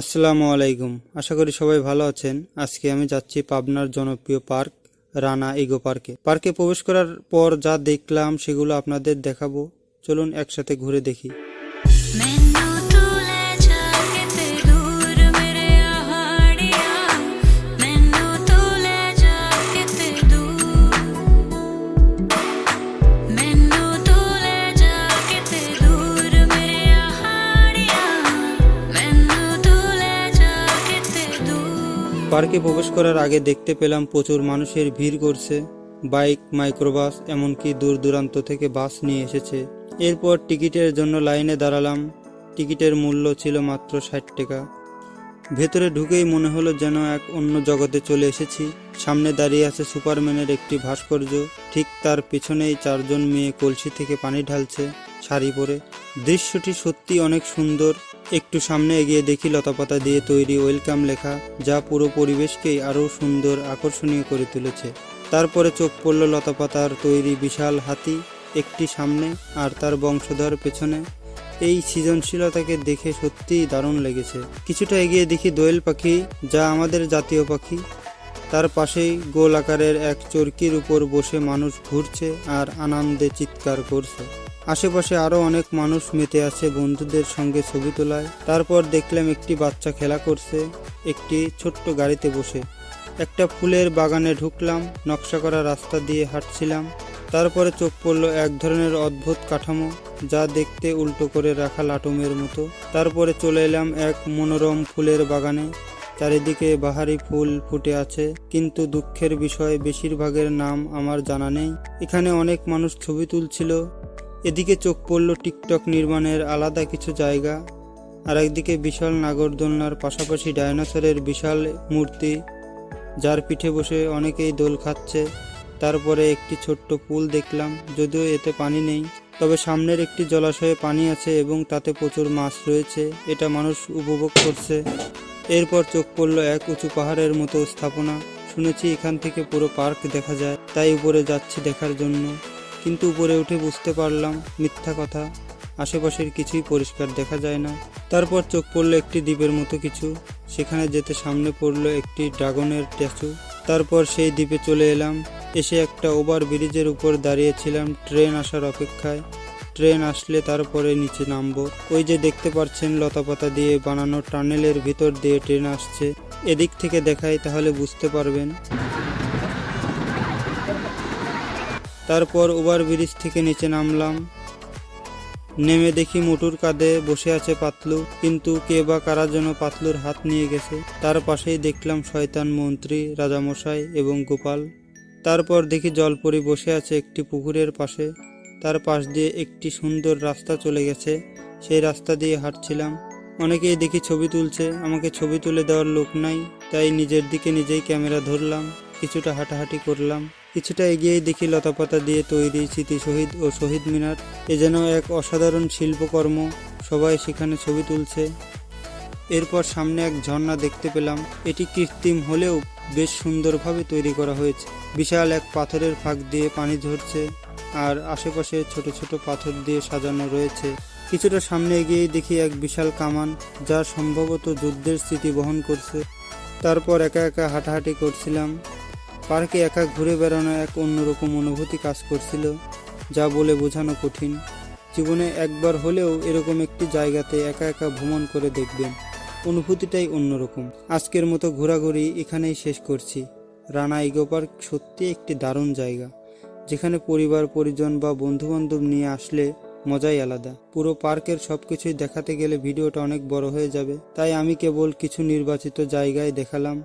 আসসালামু আলাইকুম। আশা করি সবাই ভালো আছেন। আজকে আমি যাচ্ছি পাবনার জনপ্রিয় পার্ক, রানা ইগো পার্কে। পার্কে প্রবেশ করার পর যা দেখলাম সেগুলো আপনাদের দেখাবো। চলুন একসাথে ঘুরে দেখি। পার্কে প্রবেশ করার আগে দেখতে পেলাম প্রচুর মানুষের ভিড় করছে। বাইক, মাইক্রোবাস, এমনকি দূর দূরান্ত থেকে বাস নিয়ে এসেছে। এরপর টিকিটের জন্য লাইনে দাঁড়ালাম। টিকিটের মূল্য ছিল মাত্র ষাট টাকা। ভেতরে ঢুকেই মনে হলো যেন এক অন্য জগতে চলে এসেছি। সামনে দাঁড়িয়ে আছে সুপারম্যানের একটি ভাস্কর্য। ঠিক তার পেছনেই চারজন মেয়ে কলসি থেকে পানি ঢালছে শাড়ি পরে। দৃশ্যটি সত্যি অনেক সুন্দর। একটু সামনে এগিয়ে দেখি লতাপাতা দিয়ে তৈরি ওয়েলকাম লেখা, যা পুরো পরিবেশকেই আরও সুন্দর আকর্ষণীয় করে তুলেছে। তারপরে চোখ পড়ল লতাপাতার তৈরি বিশাল হাতি, একটি সামনে আর তার বংশধর পেছনে। এই সৃজনশীলতাকে দেখে সত্যিই দারুণ লেগেছে। কিছুটা এগিয়ে দেখি দোয়েল পাখি, যা আমাদের জাতীয় পাখি। তার পাশেই গোল আকারের এক চরকির উপর বসে মানুষ ঘুরছে আর আনন্দে চিৎকার করছে। আশেপাশে আরও অনেক মানুষ মেতে আছে বন্ধুদের সঙ্গে ছবি তোলায়। তারপর দেখলাম একটি বাচ্চা খেলা করছে, একটি ছোট্ট গাড়িতে বসে। একটা ফুলের বাগানে ঢুকলাম, নকশা করা রাস্তা দিয়ে হাঁটছিলাম। তারপরে চোখ পড়ল এক ধরনের অদ্ভুত কাঠামো, যা দেখতে উল্টো করে রাখা লাটুমের মতো। তারপরে চলে এলাম এক মনোরম ফুলের বাগানে। চারিদিকে বাহারি ফুল ফুটে আছে, কিন্তু দুঃখের বিষয় বেশিরভাগের নাম আমার জানা নেই। এখানে অনেক মানুষ ছবি তুলছিল এদিকে চোখ পড়ল টিকটক নির্মাণের আলাদা কিছু জায়গা, আর একদিকে বিশাল নাগরদোলনার পাশাপাশি ডায়নোসরের বিশাল মূর্তি, যার পিঠে বসে অনেকেই দোল খাচ্ছে। তারপরে একটি ছোট্ট পুল দেখলাম, যদিও এতে পানি নেই। তবে সামনের একটি জলাশয়ে পানি আছে এবং তাতে প্রচুর মাছ রয়েছে, এটা মানুষ উপভোগ করছে। এরপর চোখ পড়ল এক উঁচু পাহাড়ের মতো স্থাপনা। শুনেছি এখান থেকে পুরো পার্ক দেখা যায়, তাই উপরে যাচ্ছি দেখার জন্য। কিন্তু উপরে উঠে বুঝতে পারলাম মিথ্যা কথা। আশেপাশের কিছুই পরিষ্কার দেখা যায় না। তারপর চোখ পড়ল একটি দ্বীপের মতো কিছু। সেখানে যেতে সামনে পড়ল একটি ড্রাগনের স্ট্যাচু তারপর সেই দ্বীপে চলে এলাম। এসে একটা ওভার ব্রিজের উপর দাঁড়িয়েছিলাম ট্রেন আসার অপেক্ষায়। ট্রেন আসলে তারপরে নিচে নামবো। ওই যে দেখতে পাচ্ছেন লতাপাতা দিয়ে বানানো টানেলের ভিতর দিয়ে ট্রেন আসছে। এদিক থেকে দেখাই তাহলে বুঝতে পারবেন। তারপর ওভার ব্রিজ থেকে নিচে নামলাম। নেমে দেখি মোটুর কাঁধে বসে আছে পাতলু, কিন্তু কে বা কারা যেন পাতলুর হাত নিয়ে গেছে। তার পাশেই দেখলাম শয়তান মন্ত্রী, রাজামশাই এবং গোপাল। তারপর দেখি জলপরি বসে আছে একটি পুকুরের পাশে। তার পাশ দিয়ে একটি সুন্দর রাস্তা চলে গেছে। সেই রাস্তা দিয়ে হাঁটছিলাম। অনেকেই দেখি ছবি তুলছে, আমাকে ছবি তুলে দেওয়ার লোক নাই, তাই নিজের দিকে নিজেই ক্যামেরা ধরলাম, কিছুটা হাঁটাহাঁটি করলাম। কিছুটা এগিয়েই দেখি লতাপাতা দিয়ে তৈরি স্মৃতি শহীদ ও শহীদ মিনার। এ যেন এক অসাধারণ শিল্পকর্ম, সবাই সেখানে ছবি তুলছে। এরপর সামনে এক ঝর্ণা দেখতে পেলাম। এটি কৃত্রিম হলেও বেশ সুন্দরভাবে তৈরি করা হয়েছে। বিশাল এক পাথরের ফাঁক দিয়ে পানি ঝরছে আর আশেপাশে ছোট ছোট পাথর দিয়ে সাজানো রয়েছে। কিছুটা সামনে এগিয়েই দেখি এক বিশাল কামান, যা সম্ভবত যুদ্ধের স্মৃতি বহন করছে। তারপর একা একা হাঁটাহাঁটি করছিলাম। পার্কে একা ঘুরে বেড়ানো এক অন্যরকম অনুভূতি কাজ করছিল, যা বলে বোঝানো কঠিন। জীবনে একবার হলেও এরকম একটি জায়গাতে একা একা ভ্রমণ করে দেখবেন। অনুভূতিটাই অন্যরকম। আজকের মতো ঘোরাঘুরি এখানেই শেষ করছি। রানা ইগো পার্ক সত্যি একটি দারুণ জায়গা, যেখানে পরিবার, পরিজন বা বন্ধুবান্ধব নিয়ে আসলে মজাই আলাদা। পুরো পার্কের সব কিছুই দেখাতে গেলে ভিডিওটা অনেক বড় হয়ে যাবে, তাই আমি কেবল কিছু নির্বাচিত জায়গায় দেখালাম।